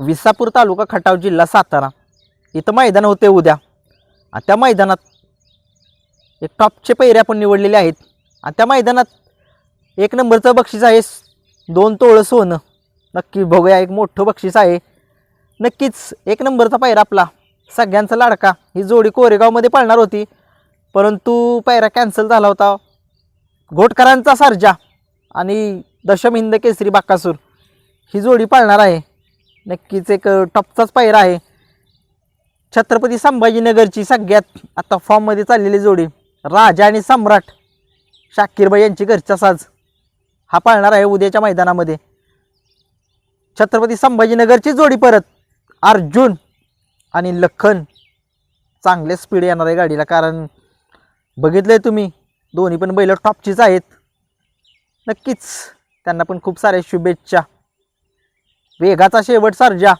विसापूर तालुका खटाव जिल्हा सातारा. इथं मैदान होते उद्या. आणि त्या मैदानात एक टॉपचे पैरे आपण निवडलेले आहेत. आणि त्या मैदानात एक नंबरचं बक्षीस आहे दोन तोळं सोनं. नक्की बघूया एक मोठं बक्षीस आहे. नक्कीच एक नंबरचा पायरा आपला सगळ्यांचा लाडका. ही जोडी कोरेगावमध्ये पळणार होती. परंतु पायरा कॅन्सल झाला होता. घोटकरांचा सर्जा आणि दशम हिंद केसरी बाकासूर. ही जोडी पाळणार आहे. नक्कीच एक टॉपचाच पायरा आहे. छत्रपती संभाजीनगरची सगळ्यात आता फॉर्ममध्ये चाललेली जोडी राजा आणि सम्राट शाकीरबाई यांची घरचा साज हा पाळणार आहे उद्याच्या मैदानामध्ये. छत्रपती संभाजीनगरची जोडी परत अर्जुन आणि लखन चांगले स्पीड येणार आहे गाडीला कारण बघितलंय तुम्ही दोन्ही पण बैल टॉपचीच आहेत. नक्कीच त्यांना पण खूप साऱ्या शुभेच्छा. वेगाचा शेवट सर्जा.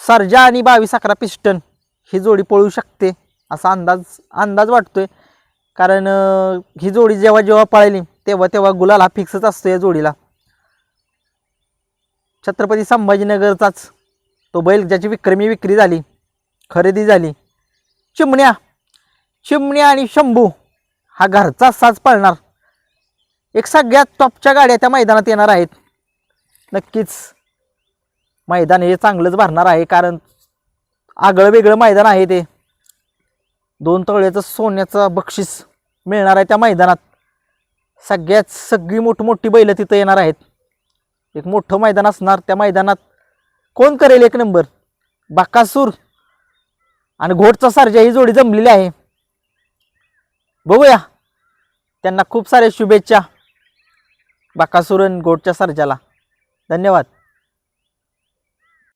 सर्जा आणि बावीस अकरा पिस्टन. ही जोडी पळू शकते असा अंदाज अंदाज वाटतोय. कारण ही जोडी जेव्हा जेव्हा पळाली तेव्हा तेव्हा गुलाल हा फिक्सच असतो या जोडीला. छत्रपती संभाजीनगरचाच. तो बैल ज्याची विक्रमी विक्री झाली खरेदी झाली. चिमण्या चिमण्या आणि शंभू हा घरचा साज पळणार. एक सगळ्यात टॉपच्या गाड्या त्या मैदानात येणार आहेत. नक्कीच मैदान हे चांगलंच भरणार आहे कारण आगळं वेगळं मैदान आहे ते. दोन तळ्याचं सोन्याचं बक्षीस मिळणार आहे त्या मैदानात. सगळ्यात सगळी मोठमोठी बैलं तिथं येणार आहेत. एक मोठं मैदान असणार त्या मैदानात कोण करेल एक नंबर? बाकासूर आणि घोटचा सारजा ही जोडी जमलेली आहे. बघूया. त्यांना खूप साऱ्या शुभेच्छा बाकासूर आणि घोटच्या सारजाला. धन्यवाद.